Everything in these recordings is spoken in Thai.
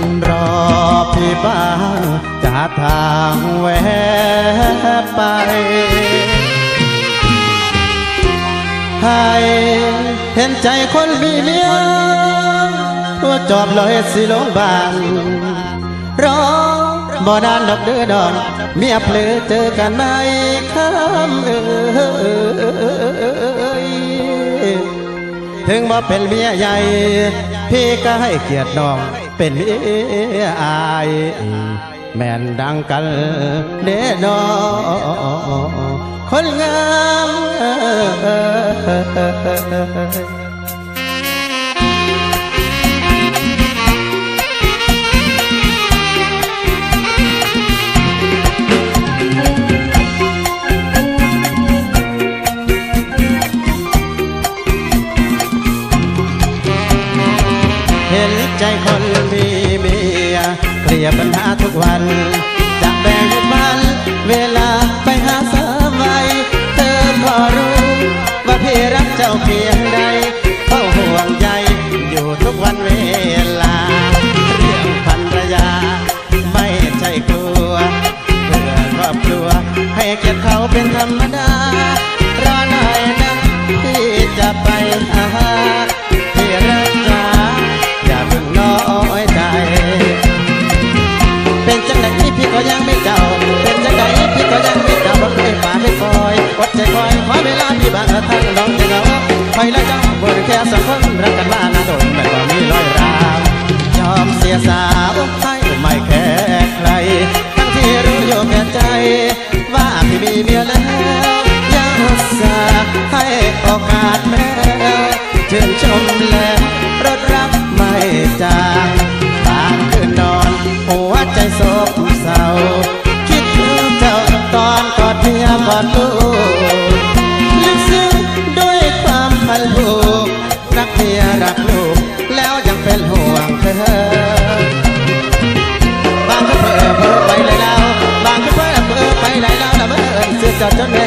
นรอพี่บ้างจะทางแวะไป ให้เห็นใจคนมีเมียตัวจอบเลยสิลงบานรอบ่นานดอกเดือดอน เมียเพลอเจอกันไหมคำเอ้ยถึงบ่เป็นเมียใหญ่ พี่ก็ให้เกียรติน้อง เป็นเออายแม่นดังกันเด้นอคนงาม เห็นใจคนมีเมียเคลียปัญหาทุกวัน จะแบ่งวันเวลาไปหาสาวใหม่เธอก็รู้ ว่าพี่รักเจ้าเพียงใดเฝ้าห่วงใยอยู่ทุกวันเวลา เรื่องพันรยา ไม่ใช่กลัวเพื่อครอบครัวให้เกียรติเขาเป็นธรรมดา เจ้าเป็นจังไดพี่ก็ยังไม่เจ้าบ่เคยฝ่าไม่คอยอดใจคอยขอเวลาพี่บางทั้งน้องจะเหงาคอยและเจ้าบนแค่สองคนรักกันมานาโดนแบบว่ามีรอยราว ยอมเสียสาวให้ไม่แค่ใคร ทั้งที่รู้อยู่แก่ใจ ว่าพี่มีเมียแล้วยังอุตส่าห์ให้โอกาสแม่ชื่นชม กเศร้าคิดถึงเจ้าตอนกอดเมียกอดลูกลึกซึ้งด้วยความพันผูกรักเมียรักลูกแล้วยังเป็นห่วงเธอบางก็เพ้อเพ้อไปเลยแล้วบางก็เพ้อเพ้อไปเลยแล้วละเมื่อเอิญเสียจอดจน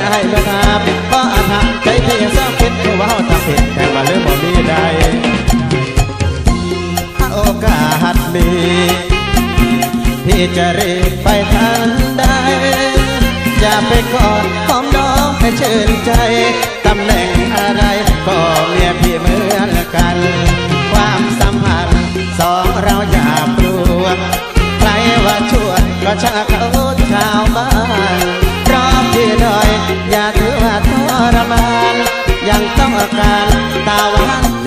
จะรีบไปทันใดอย่าไปกอดหอมน้องให้ชื่นใจ ตำแหน่งอะไรก็เมียพี่เหมือนกัน ความสัมพันธ์สองเราอย่ากลัว ใครว่าชั่วก็ช่างเขาชาวบ้านรอบพี่หน่อย อย่าถือว่าทรมาน ยังต้องอาการตาหวาน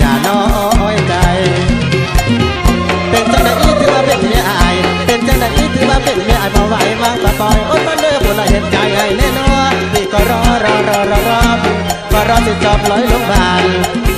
รารารารารอก็รอสิจอบลอยลงบาน